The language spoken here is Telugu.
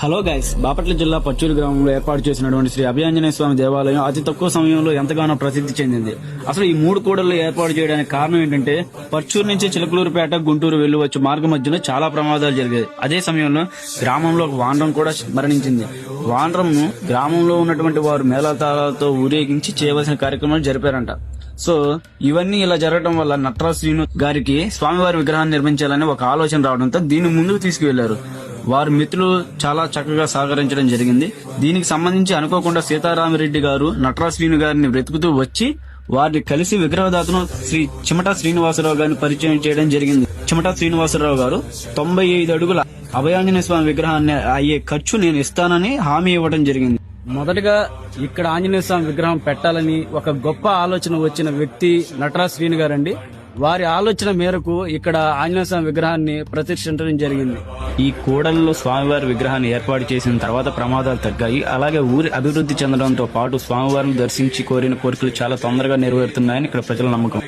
హలో గైస్ బాపట్ల జిల్లా పచ్చూరు గ్రామంలో ఏర్పాటు చేసినటువంటి శ్రీ అభయాంజనేయ స్వామి దేవాలయం అతి తక్కువ సమయంలో ఎంతగానో ప్రసిద్ధి చెందింది. అసలు ఈ మూడు కూడళ్ళు ఏర్పాటు చేయడానికి కారణం ఏంటంటే పచ్చూరు నుంచి చిలకలూరుపేట గుంటూరు వెళ్ళి వచ్చే మార్గం మధ్యలో చాలా ప్రమాదాలు జరిగాయి. అదే సమయంలో గ్రామంలో ఒక వానరం కూడా మరణించింది. వానరంను గ్రామంలో ఉన్నటువంటి వారు మేళతాళాలతో ఊరేగించి చేయవలసిన కార్యక్రమాలు జరిపారంట. సో ఇవన్నీ ఇలా జరగడం వల్ల నట్రా శ్రీను గారికి స్వామివారి విగ్రహాన్ని నిర్మించాలని ఒక ఆలోచన రావడంతో దీన్ని ముందుకు తీసుకువెళ్ళారు. వారి మిత్రులు చాలా చక్కగా సహకరించడం జరిగింది. దీనికి సంబంధించి అనుకోకుండా సీతారామరెడ్డి గారు నటరా శ్రీను గారిని వెతుకుతూ వచ్చి వారిని కలిసి విగ్రహదాతను శ్రీ చిమటా శ్రీనివాసరావు గారిని పరిచయం చేయడం జరిగింది. చిమటా శ్రీనివాసరావు గారు తొంభై ఐదు అడుగుల అభయాంజనేయ స్వామి విగ్రహాన్ని అయ్యే ఖర్చు నేను ఇస్తానని హామీ ఇవ్వడం జరిగింది. మొదటగా ఇక్కడ ఆంజనేయ స్వామి విగ్రహం పెట్టాలని ఒక గొప్ప ఆలోచన వచ్చిన వ్యక్తి నటరాజ్ శ్రీను గారండి. వారి ఆలోచన మేరకు ఇక్కడ ఆంజనేయ స్వామి విగ్రహాన్ని ప్రతిష్ఠించడం జరిగింది. ఈ కోడల్లో స్వామివారి విగ్రహాన్ని ఏర్పాటు చేసిన తర్వాత ప్రమాదాలు తగ్గాయి. అలాగే ఊరి అభివృద్ధి చెందడంతో పాటు స్వామివారిని దర్శించి కోరిన కోరికలు చాలా తొందరగా నెరవేరుతున్నాయని ఇక్కడ ప్రజల నమ్మకం.